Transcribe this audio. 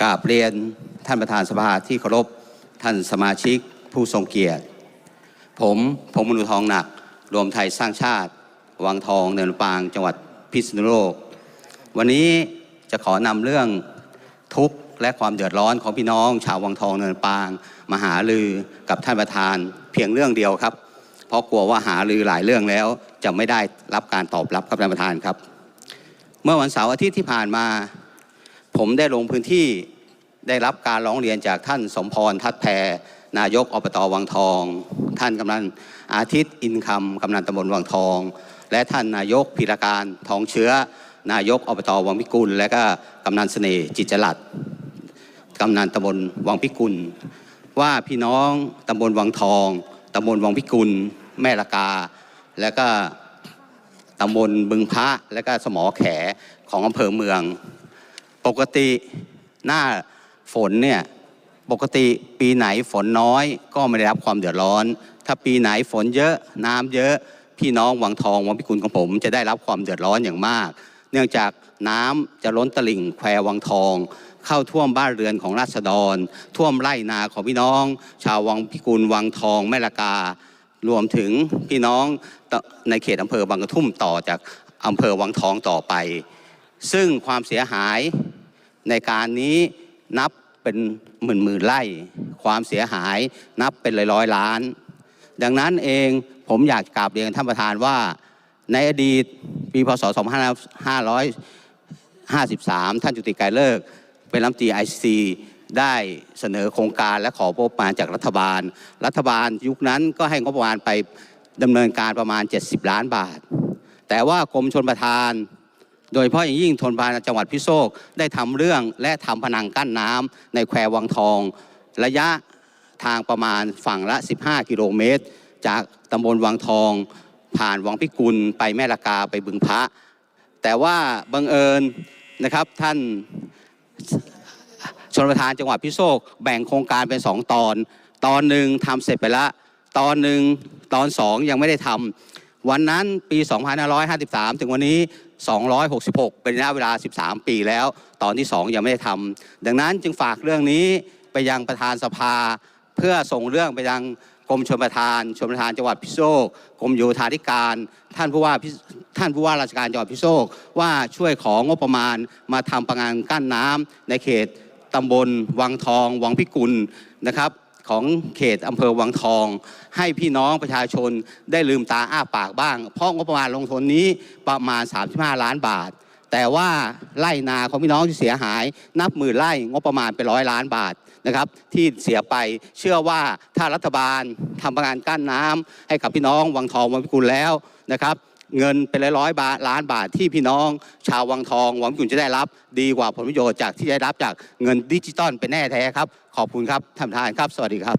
กราบเรียนท่านประธานสภาที่เคารพท่านสมาชิกผู้ทรงเกียรติ ผมพงมนุทองหนัก รวมไทยสร้างชาติ วังทองเนินปางจังหวัดพิษณุโลก วันนี้จะขอนำเรื่องทุกข์และความเดือดร้อนของพี่น้อง ชาววังทองเนินปาง มาหาลือกับท่านประธานเพียงเรื่องเดียวครับ เพราะกลัวว่าหาลือหลายเรื่องแล้ว จะไม่ได้รับการตอบรับครับท่านประธานครับ เมื่อวันเสาร์อาทิตย์ที่ผ่านมา ผมได้ลงพื้นที่ได้รับการร้องเรียนจากท่านสมพรทัดแพรนายกอบตวังทอง ท่านกำนันอาทิตย์อินคำกำนันตำบลวังทอง และท่านนายกพิรการทองเชื้อ นายกอบตวังพิกุล และก็กำนันเสน่ห์จิตจลัดกำนันตำบลวังพิกุล ว่าพี่น้องตำบลวังทองตำบลวังพิกุล แม่ละกา และก็ตำบลบึงพระและก็สมอแขของอำเภอเมือง ปกติหน้าฝนเนี่ยปกติปีไหนฝนน้อย ก็ไม่ได้รับความเดือดร้อน ถ้าปีไหนฝนเยอะน้ำเยอะพี่น้องวังทองวังพิกุลของผม จะได้รับความเดือดร้อนอย่างมาก เนื่องจากน้ำจะล้นตลิ่งแคววังทอง เข้าท่วมบ้านเรือนของราษฎร ท่วมไร่นาของพี่น้อง ชาววังพิกุลวังทองแม่ละกา รวมถึงพี่น้องในเขตอำเภอบางกระทุ่มต่อจากอำเภอวังทองต่อไป ซึ่งความเสียหาย ในการนี้นับเป็นหมื่นหมื่นไร่ความเสียหายนับเป็นร้อยร้อยล้าน ดังนั้นเองผมอยากกราบเรียนท่านประธานว่า ในอดีตปีพศ 2553 ท่านจุติไกรเลิก เป็นรัฐมนตรีไอซีได้เสนอโครงการและของบประมาณจากรัฐบาล รัฐบาลยุคนั้นก็ให้งบประมาณไปดำเนินการประมาณ 70 ล้านบาท แต่ว่ากรมชนประทาน โดยเฉพาะอย่างยิ่งทนพาลจังหวัดพิโลกได้ทำเรื่องและทำพนังกั้นน้ำในแคววังทอง ระยะทางประมาณฝั่งละ 15 กิโลเมตร จากตำบลวังทอง ผ่านวังพิกุลไปแม่ละกาไปบึงพระ แต่ว่าบังเอิญนะครับท่านชนประธานจังหวัดพิโลกแบ่งโครงการเป็นสองตอน ตอนหนึ่งทำเสร็จไปละ ตอนหนึ่งตอนสองยังไม่ได้ทำ วันนั้นปี 2553 ถึงวันนี้ 266 เป็นระยะเวลา 13 ปีแล้ว ตอนที่ 2 ยังไม่ได้ทำดังนั้นจึงฝากเรื่องนี้ไปยังประธานสภา เพื่อส่งเรื่องไปยังกรมชลประทานชลประทานจังหวัดพิโลกกรมโยธาธิการ ท่านผู้ว่าท่านผู้ว่าราชการจังหวัดพิโลกว่าช่วยของงบประมาณมาทำประงานกั้นน้ำในเขตตำบลวังทอง วังพิกุลนะครับ ของเขตอำเภอวังทอง ให้พี่น้องประชาชนได้ลืมตาอ้าปากบ้าง เพราะงบประมาณลงทุนนี้ประมาณ 35 ล้านบาท แต่ว่าไร่นาของพี่น้องที่เสียหาย นับหมื่นไร่งบประมาณเป็นร้อยล้านบาทนะครับที่เสียไปเชื่อว่าถ้ารัฐบาลทำประงานกั้นน้ำให้กับพี่น้องวังทองวังพิกุลแล้วนะครับ เงินเป็นร้อยๆบาทล้านบาทที่พี่น้อง ชาววังทองหวังคุณจะได้รับ ดีกว่าผลประโยชน์จากที่ได้รับจากเงินดิจิตอลเป็นแน่แท้ครับ ขอบคุณครับท่านประธานครับ สวัสดีครับ